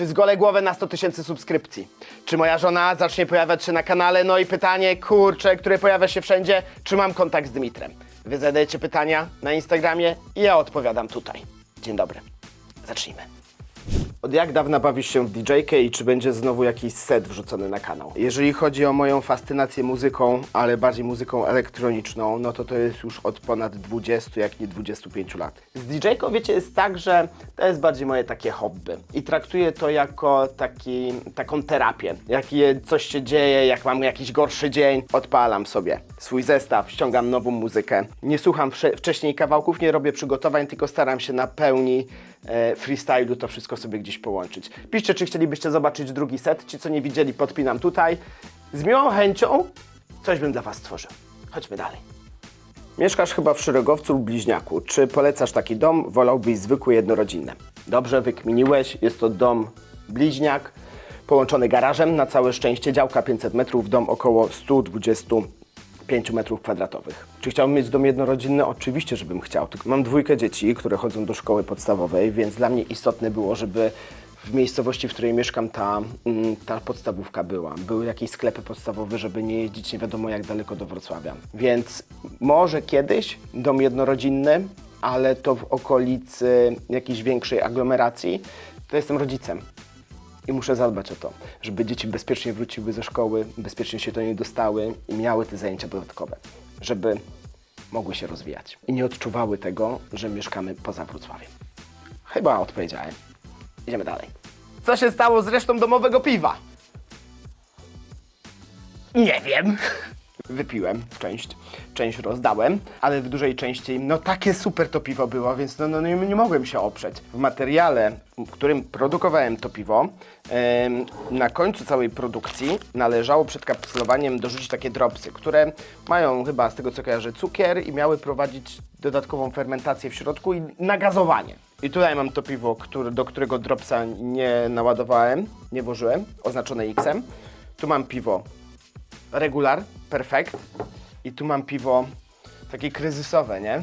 Czy zgolę głowę na 100 tysięcy subskrypcji? Czy moja żona zacznie pojawiać się na kanale? No i pytanie, kurcze, które pojawia się wszędzie, czy mam kontakt z Dmitrem? Wy zadajecie pytania na Instagramie i ja odpowiadam tutaj. Dzień dobry. Zacznijmy. Od jak dawna bawisz się w DJ-kę i czy będzie znowu jakiś set wrzucony na kanał? Jeżeli chodzi o moją fascynację muzyką, ale bardziej muzyką elektroniczną, no to to jest już od ponad 20, jak nie 25 lat. Z DJ-ką, wiecie, jest tak, że to jest bardziej moje takie hobby i traktuję to jako taki, taką terapię. Jak coś się dzieje, jak mam jakiś gorszy dzień, odpalam sobie swój zestaw, ściągam nową muzykę. Nie słucham wcześniej kawałków, nie robię przygotowań, tylko staram się na pełni freestylu to wszystko sobie gdzieś połączyć. Piszcie, czy chcielibyście zobaczyć drugi set. Ci, co nie widzieli, podpinam tutaj. Z miłą chęcią coś bym dla Was stworzył. Chodźmy dalej. Mieszkasz chyba w Szeregowcu lub Bliźniaku. Czy polecasz taki dom? Wolałbyś zwykły jednorodzinny? Dobrze, wykminiłeś. Jest to dom bliźniak, połączony garażem. Na całe szczęście działka 500 metrów, dom około 125 metrów kwadratowych. Czy chciałbym mieć dom jednorodzinny? Oczywiście, żebym chciał. Mam dwójkę dzieci, które chodzą do szkoły podstawowej, więc dla mnie istotne było, żeby w miejscowości, w której mieszkam, ta, mm, ta podstawówka była. Były jakieś sklepy podstawowe, żeby nie jeździć nie wiadomo jak daleko do Wrocławia. Więc może kiedyś dom jednorodzinny, ale to w okolicy jakiejś większej aglomeracji, to jestem rodzicem. I muszę zadbać o to, żeby dzieci bezpiecznie wróciły ze szkoły, bezpiecznie się do niej dostały i miały te zajęcia dodatkowe, żeby mogły się rozwijać i nie odczuwały tego, że mieszkamy poza Wrocławiem. Chyba odpowiedziałem. Idziemy dalej. Co się stało z resztą domowego piwa? Nie wiem. Wypiłem część, część rozdałem, ale w dużej części, no takie super to piwo było, więc no, no nie, nie mogłem się oprzeć. W materiale, w którym produkowałem to piwo, em, na końcu całej produkcji należało przed kapsulowaniem dorzucić takie dropsy, które mają chyba z tego co kojarzę cukier i miały prowadzić dodatkową fermentację w środku i nagazowanie. I tutaj mam to piwo, który, do którego dropsa nie naładowałem, nie włożyłem, oznaczone X-em. Tu mam piwo regular, perfekt. I tu mam piwo takie kryzysowe, nie?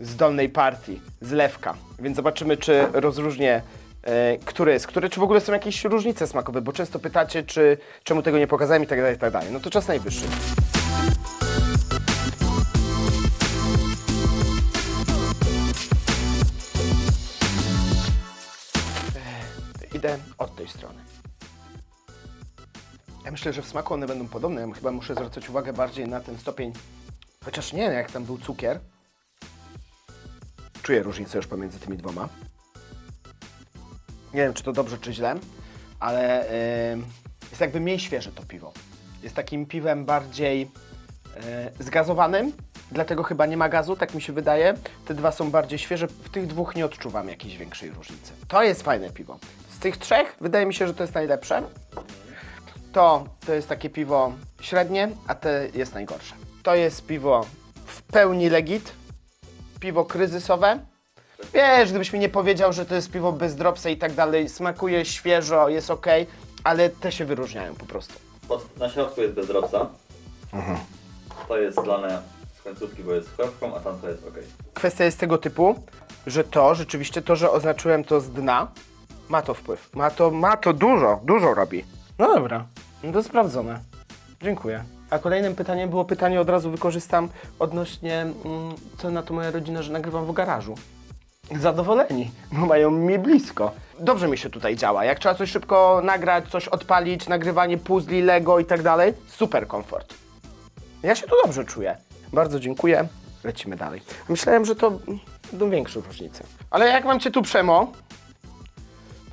Z dolnej partii, zlewka. Więc zobaczymy, czy rozróżnię, e, które jest które, czy w ogóle są jakieś różnice smakowe, bo często pytacie, czy czemu tego nie pokazałem i tak dalej, i tak dalej. No to czas najwyższy. E, Idę od tej strony. Myślę, że w smaku one będą podobne. Ja chyba muszę zwracać uwagę bardziej na ten stopień. Chociaż nie, jak tam był cukier. Czuję różnicę już pomiędzy tymi dwoma. Nie wiem, czy to dobrze, czy źle, ale yy, jest jakby mniej świeże to piwo. Jest takim piwem bardziej yy, zgazowanym, dlatego chyba nie ma gazu, tak mi się wydaje. Te dwa są bardziej świeże. W tych dwóch nie odczuwam jakiejś większej różnicy. To jest fajne piwo. Z tych trzech wydaje mi się, że to jest najlepsze. To, to jest takie piwo średnie, a to jest najgorsze. To jest piwo w pełni legit, piwo kryzysowe. Wiesz, gdybyś mi nie powiedział, że to jest piwo bez dropsa i tak dalej, smakuje świeżo, jest ok, ale te się wyróżniają po prostu. Pod, na środku jest bez dropsa. To jest dane z końcówki, bo jest z a tamto jest ok. Kwestia jest tego typu, że to, rzeczywiście to, że oznaczyłem to z dna, ma to wpływ. Ma to, ma to dużo, dużo robi. No dobra, no to sprawdzone. Dziękuję. A kolejnym pytaniem było pytanie, od razu wykorzystam odnośnie, mm, co na to moja rodzina, że nagrywam w garażu. Zadowoleni, bo mają mi blisko. Dobrze mi się tutaj działa. Jak trzeba coś szybko nagrać, coś odpalić, nagrywanie puzli, Lego i tak dalej, super komfort. Ja się tu dobrze czuję. Bardzo dziękuję. Lecimy dalej. Myślałem, że to będą większe różnice. Ale jak mam cię tu przemo,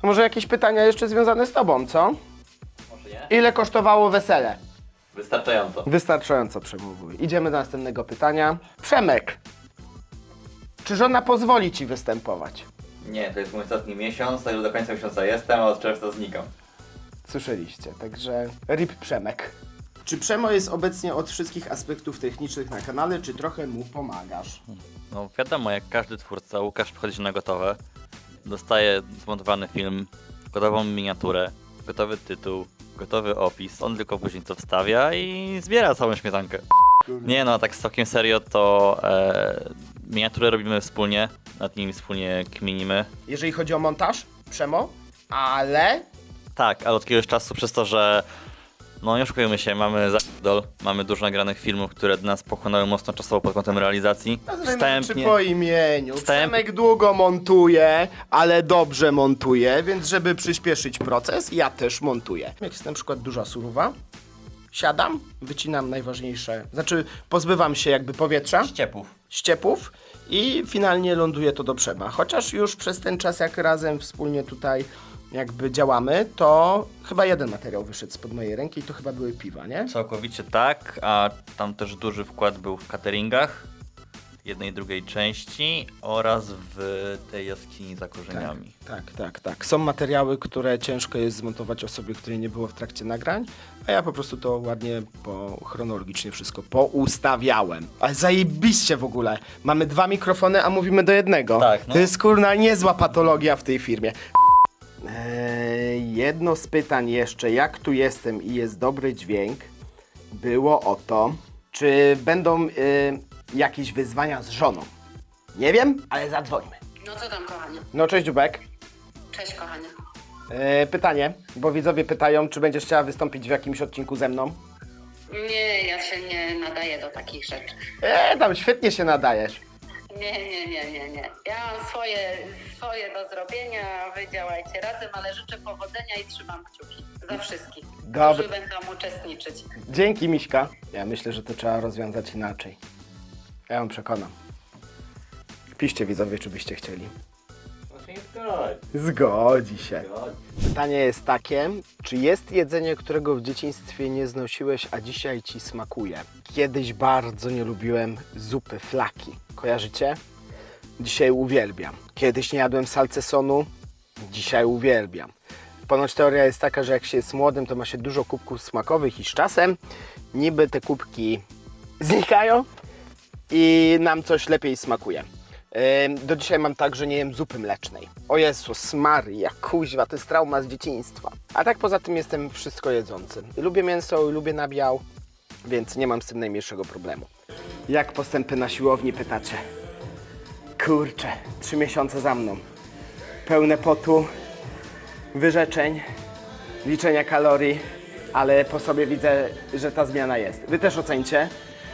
to może jakieś pytania jeszcze związane z tobą, co? Nie? Ile kosztowało wesele? Wystarczająco. Wystarczająco przemówił. Idziemy do następnego pytania. Przemek, czy żona pozwoli ci występować? Nie, to jest mój ostatni miesiąc, także do końca miesiąca jestem, a od czerwca znikam. Słyszeliście, także RIP Przemek. Czy Przemo jest obecnie od wszystkich aspektów technicznych na kanale, czy trochę mu pomagasz? No wiadomo, jak każdy twórca, Łukasz przychodzi na gotowe, dostaje zmontowany film, gotową miniaturę, gotowy tytuł, gotowy opis, on tylko później to wstawia i zbiera całą śmietankę. Nie no, tak całkiem serio to e, miniaturę robimy wspólnie, nad nimi wspólnie kminimy. Jeżeli chodzi o montaż, Przemo, ale Tak, ale od jakiegoś czasu przez to, że no nie oszukujmy się, mamy zadol, mamy dużo nagranych filmów, które nas pochłonęły mocno czasowo pod kątem realizacji. Czy Wstępnie. po imieniu. Wstęp- Przemek długo montuje, ale dobrze montuje, więc żeby przyspieszyć proces, ja też montuję. Jak jest na przykład duża surowa, siadam, wycinam najważniejsze, znaczy pozbywam się jakby powietrza, Ściepów. ściepów i finalnie ląduje to do przeba. Chociaż już przez ten czas, jak razem wspólnie tutaj jakby działamy, to chyba jeden materiał wyszedł spod mojej ręki i to chyba były piwa, nie? Całkowicie tak, a tam też duży wkład był w cateringach jednej i drugiej części oraz w tej jaskini za korzeniami. Tak, tak, tak. Są materiały, które ciężko jest zmontować osobie, której nie było w trakcie nagrań, a ja po prostu to ładnie, po, chronologicznie wszystko poustawiałem. Ale zajebiście w ogóle. Mamy dwa mikrofony, a mówimy do jednego. Tak, no. To jest kurna niezła patologia w tej firmie. Eee, jedno z pytań jeszcze, jak tu jestem i jest dobry dźwięk, było o to, czy będą y, jakieś wyzwania z żoną. Nie wiem, ale zadzwońmy. No co tam, kochanie? No cześć Dziubek. Cześć, kochanie. E, pytanie, bo widzowie pytają, czy będziesz chciała wystąpić w jakimś odcinku ze mną? Nie, ja się nie nadaję do takich rzeczy. E, tam świetnie się nadajesz. Nie, nie, nie, nie, nie. Ja mam swoje, swoje do zrobienia, wy działajcie razem, ale życzę powodzenia i trzymam kciuki za wszystkich, Dobra. którzy będą uczestniczyć. Dzięki Miśka. Ja myślę, że to trzeba rozwiązać inaczej. Ja ją przekonam. Piszcie widzowie, czy byście chcieli. Zgodzi się. Pytanie jest takie, czy jest jedzenie, którego w dzieciństwie nie znosiłeś, a dzisiaj ci smakuje? Kiedyś bardzo nie lubiłem zupy flaki. Kojarzycie? Dzisiaj uwielbiam. Kiedyś nie jadłem salcesonu, dzisiaj uwielbiam. Ponoć teoria jest taka, że jak się jest młodym, to ma się dużo kubków smakowych i z czasem niby te kubki znikają i nam coś lepiej smakuje. Do dzisiaj mam tak, że nie jem zupy mlecznej. O Jezus Maria, kuźwa, to jest trauma z dzieciństwa. A tak poza tym jestem wszystko jedzący. Lubię mięso lubię nabiał, więc nie mam z tym najmniejszego problemu. Jak postępy na siłowni pytacie? Kurczę, trzy miesiące za mną. Pełne potu, wyrzeczeń, liczenia kalorii, ale po sobie widzę, że ta zmiana jest. Wy też ocencie.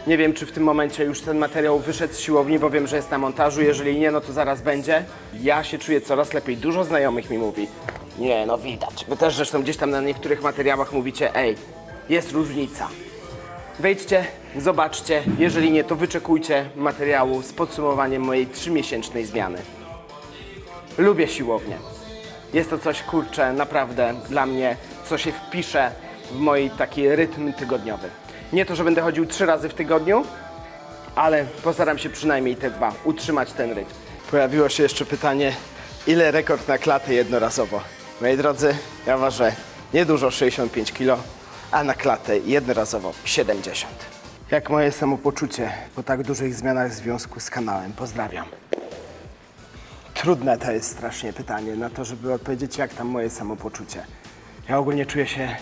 Nie wiem, czy w tym momencie już ten materiał wyszedł z siłowni, bo wiem, że jest na montażu. Jeżeli nie, no to zaraz będzie. Ja się czuję coraz lepiej. Dużo znajomych mi mówi. Nie, no widać. Wy też zresztą gdzieś tam na niektórych materiałach mówicie, ej, jest różnica. Wejdźcie, zobaczcie. Jeżeli nie, to wyczekujcie materiału z podsumowaniem mojej trzymiesięcznej zmiany. Lubię siłownię. Jest to coś, kurcze, naprawdę dla mnie, co się wpisze w mój taki rytm tygodniowy. Nie to, że będę chodził trzy razy w tygodniu, ale postaram się przynajmniej te dwa utrzymać ten rytm. Pojawiło się jeszcze pytanie, ile rekord na klatę jednorazowo? Moi drodzy, ja ważę niedużo 65 kg, a na klatę jednorazowo 70. Jak moje samopoczucie po tak dużych zmianach w związku z kanałem? Pozdrawiam. Trudne to jest strasznie pytanie na to, żeby odpowiedzieć, jak tam moje samopoczucie. Ja ogólnie czuję się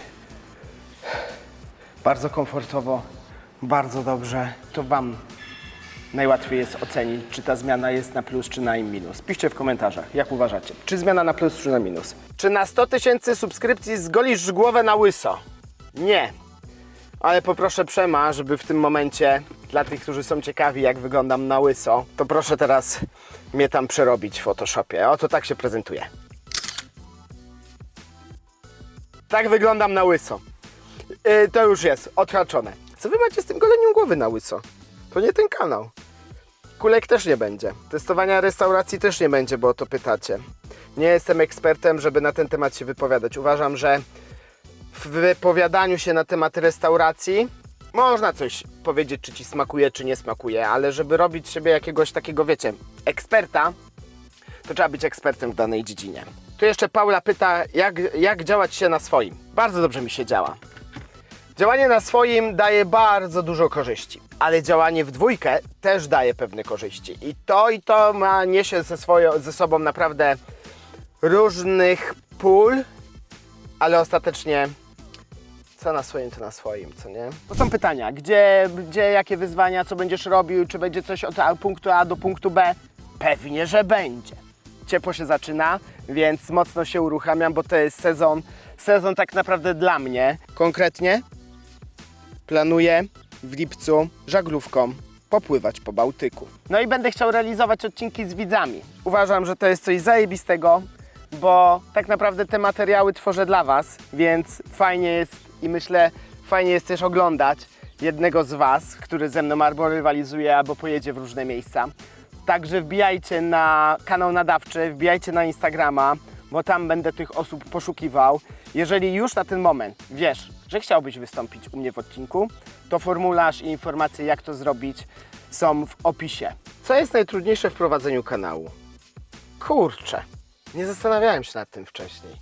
bardzo komfortowo, bardzo dobrze. To Wam najłatwiej jest ocenić, czy ta zmiana jest na plus, czy na minus. Piszcie w komentarzach, jak uważacie. Czy zmiana na plus, czy na minus. Czy na 100 tysięcy subskrypcji zgolisz głowę na łyso? Nie. Ale poproszę Przema, żeby w tym momencie, dla tych, którzy są ciekawi, jak wyglądam na łyso, to proszę teraz mnie tam przerobić w Photoshopie. Oto tak się prezentuje. Tak wyglądam na łyso. Yy, to już jest odhaczone. Co wy macie z tym goleniem głowy na łyso? To nie ten kanał. Kulek też nie będzie. Testowania restauracji też nie będzie, bo o to pytacie. Nie jestem ekspertem, żeby na ten temat się wypowiadać. Uważam, że w wypowiadaniu się na temat restauracji można coś powiedzieć, czy ci smakuje, czy nie smakuje, ale żeby robić siebie jakiegoś takiego, wiecie, eksperta, to trzeba być ekspertem w danej dziedzinie. Tu jeszcze Paula pyta, jak, jak działać się na swoim. Bardzo dobrze mi się działa. Działanie na swoim daje bardzo dużo korzyści, ale działanie w dwójkę też daje pewne korzyści. I to i to ma, niesie ze, swoją, ze sobą naprawdę różnych pól, ale ostatecznie co na swoim, to na swoim, co nie? To są pytania, gdzie, gdzie jakie wyzwania, co będziesz robił, czy będzie coś od punktu A do punktu B? Pewnie, że będzie. Ciepło się zaczyna, więc mocno się uruchamiam, bo to jest sezon, sezon tak naprawdę dla mnie. Konkretnie planuję w lipcu żaglówką popływać po Bałtyku. No i będę chciał realizować odcinki z widzami. Uważam, że to jest coś zajebistego, bo tak naprawdę te materiały tworzę dla Was, więc fajnie jest i myślę, fajnie jest też oglądać jednego z Was, który ze mną albo rywalizuje, albo pojedzie w różne miejsca. Także wbijajcie na kanał nadawczy, wbijajcie na Instagrama, bo tam będę tych osób poszukiwał. Jeżeli już na ten moment wiesz, że chciałbyś wystąpić u mnie w odcinku, to formularz i informacje, jak to zrobić, są w opisie. Co jest najtrudniejsze w prowadzeniu kanału? Kurczę, nie zastanawiałem się nad tym wcześniej.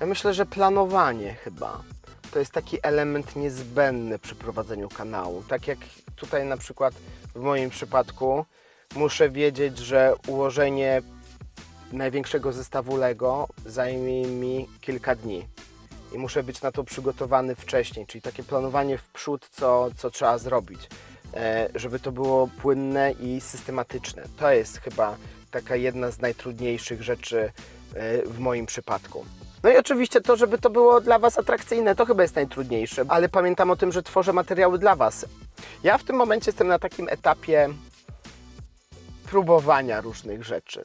Ja myślę, że planowanie chyba to jest taki element niezbędny przy prowadzeniu kanału. Tak jak tutaj na przykład w moim przypadku muszę wiedzieć, że ułożenie największego zestawu Lego zajmie mi kilka dni. I muszę być na to przygotowany wcześniej, czyli takie planowanie w przód, co, co trzeba zrobić, e, żeby to było płynne i systematyczne. To jest chyba taka jedna z najtrudniejszych rzeczy e, w moim przypadku. No i oczywiście to, żeby to było dla Was atrakcyjne, to chyba jest najtrudniejsze, ale pamiętam o tym, że tworzę materiały dla Was. Ja w tym momencie jestem na takim etapie próbowania różnych rzeczy.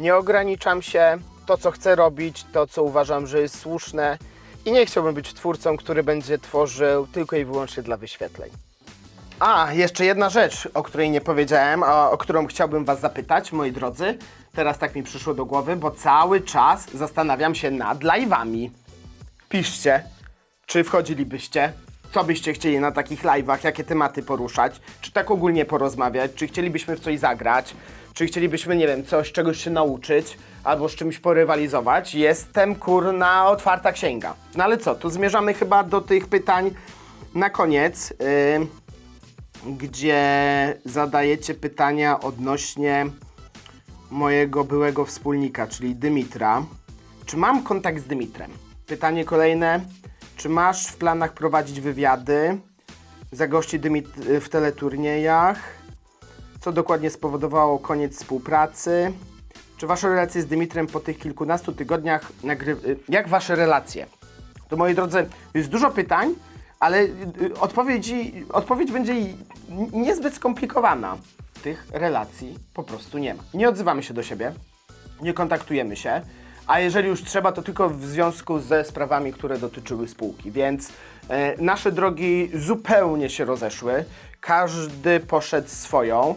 Nie ograniczam się, to co chcę robić, to co uważam, że jest słuszne. I nie chciałbym być twórcą, który będzie tworzył tylko i wyłącznie dla wyświetleń. A, jeszcze jedna rzecz, o której nie powiedziałem, a o którą chciałbym Was zapytać, moi drodzy. Teraz tak mi przyszło do głowy, bo cały czas zastanawiam się nad live'ami. Piszcie, czy wchodzilibyście, co byście chcieli na takich live'ach, jakie tematy poruszać, czy tak ogólnie porozmawiać, czy chcielibyśmy w coś zagrać, czy chcielibyśmy, nie wiem, coś, czegoś się nauczyć, albo z czymś porywalizować. Jestem, kurna, otwarta księga. No ale co, tu zmierzamy chyba do tych pytań na koniec. Yy gdzie zadajecie pytania odnośnie mojego byłego wspólnika, czyli Dymitra. Czy mam kontakt z Dymitrem? Pytanie kolejne. Czy masz w planach prowadzić wywiady? Zagości Dymit w teleturniejach? Co dokładnie spowodowało koniec współpracy? Czy wasze relacje z Dymitrem po tych kilkunastu tygodniach nagry... Jak wasze relacje? To moi drodzy, jest dużo pytań, ale y, y, odpowiedzi, odpowiedź będzie niezbyt skomplikowana. Tych relacji po prostu nie ma. Nie odzywamy się do siebie, nie kontaktujemy się, a jeżeli już trzeba, to tylko w związku ze sprawami, które dotyczyły spółki. Więc e, nasze drogi zupełnie się rozeszły, każdy poszedł swoją.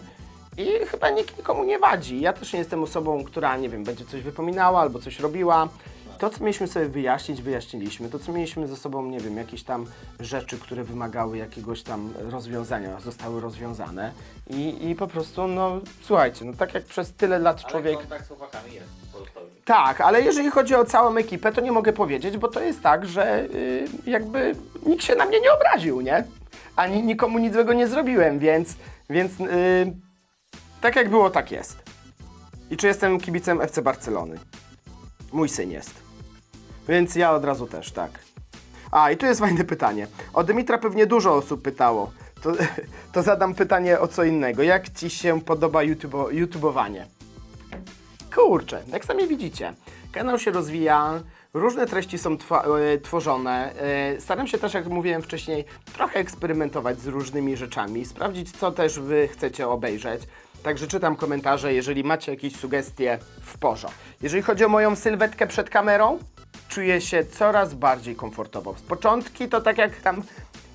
I chyba nikt nikomu nie wadzi. Ja też nie jestem osobą, która, nie wiem, będzie coś wypominała albo coś robiła. To, co mieliśmy sobie wyjaśnić, wyjaśniliśmy. To, co mieliśmy ze sobą, nie wiem, jakieś tam rzeczy, które wymagały jakiegoś tam rozwiązania, zostały rozwiązane. I, i po prostu, no, słuchajcie, no tak jak przez tyle lat człowiek... kontakt z chłopakami jest pozostały. Tak, ale jeżeli chodzi o całą ekipę, to nie mogę powiedzieć, bo to jest tak, że y, jakby nikt się na mnie nie obraził, nie? Ani nikomu nic złego nie zrobiłem, więc, więc y, tak jak było, tak jest. I czy jestem kibicem FC Barcelony? Mój syn jest. Więc ja od razu też, tak. A, i tu jest fajne pytanie. O Dymitra pewnie dużo osób pytało. To, to zadam pytanie o co innego. Jak Ci się podoba YouTube, YouTubeowanie? Kurczę, jak sami widzicie, kanał się rozwija, różne treści są e, tworzone. E, Staram się też, jak mówiłem wcześniej, trochę eksperymentować z różnymi rzeczami, sprawdzić, co też Wy chcecie obejrzeć. Także czytam komentarze, jeżeli macie jakieś sugestie, w porze. Jeżeli chodzi o moją sylwetkę przed kamerą, czuję się coraz bardziej komfortowo. Z początki to tak jak tam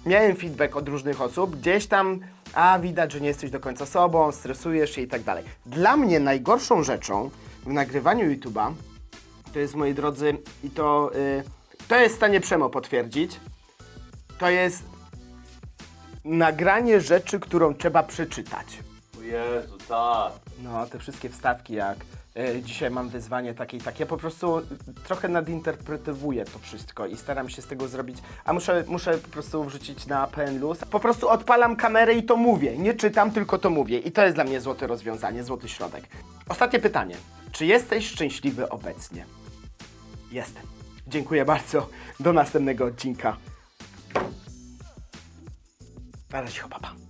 miałem feedback od różnych osób, gdzieś tam, a widać, że nie jesteś do końca sobą, stresujesz się i tak dalej. Dla mnie najgorszą rzeczą w nagrywaniu YouTube'a to jest, moi drodzy, i to, y, to jest w stanie Przemo potwierdzić, to jest nagranie rzeczy, którą trzeba przeczytać. Jezu, tak. No, te wszystkie wstawki, jak e, dzisiaj mam wyzwanie takie i takie, ja po prostu trochę nadinterpretowuję to wszystko i staram się z tego zrobić, a muszę, muszę po prostu wrzucić na PN Luz. Po prostu odpalam kamerę i to mówię, nie czytam, tylko to mówię i to jest dla mnie złote rozwiązanie, złoty środek. Ostatnie pytanie. Czy jesteś szczęśliwy obecnie? Jestem. Dziękuję bardzo. Do następnego odcinka. Na razie, papa.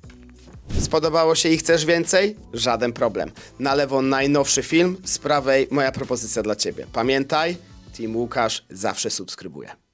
Spodobało się i chcesz więcej? Żaden problem. Na lewo najnowszy film, z prawej moja propozycja dla ciebie. Pamiętaj, Team Łukasz zawsze subskrybuje.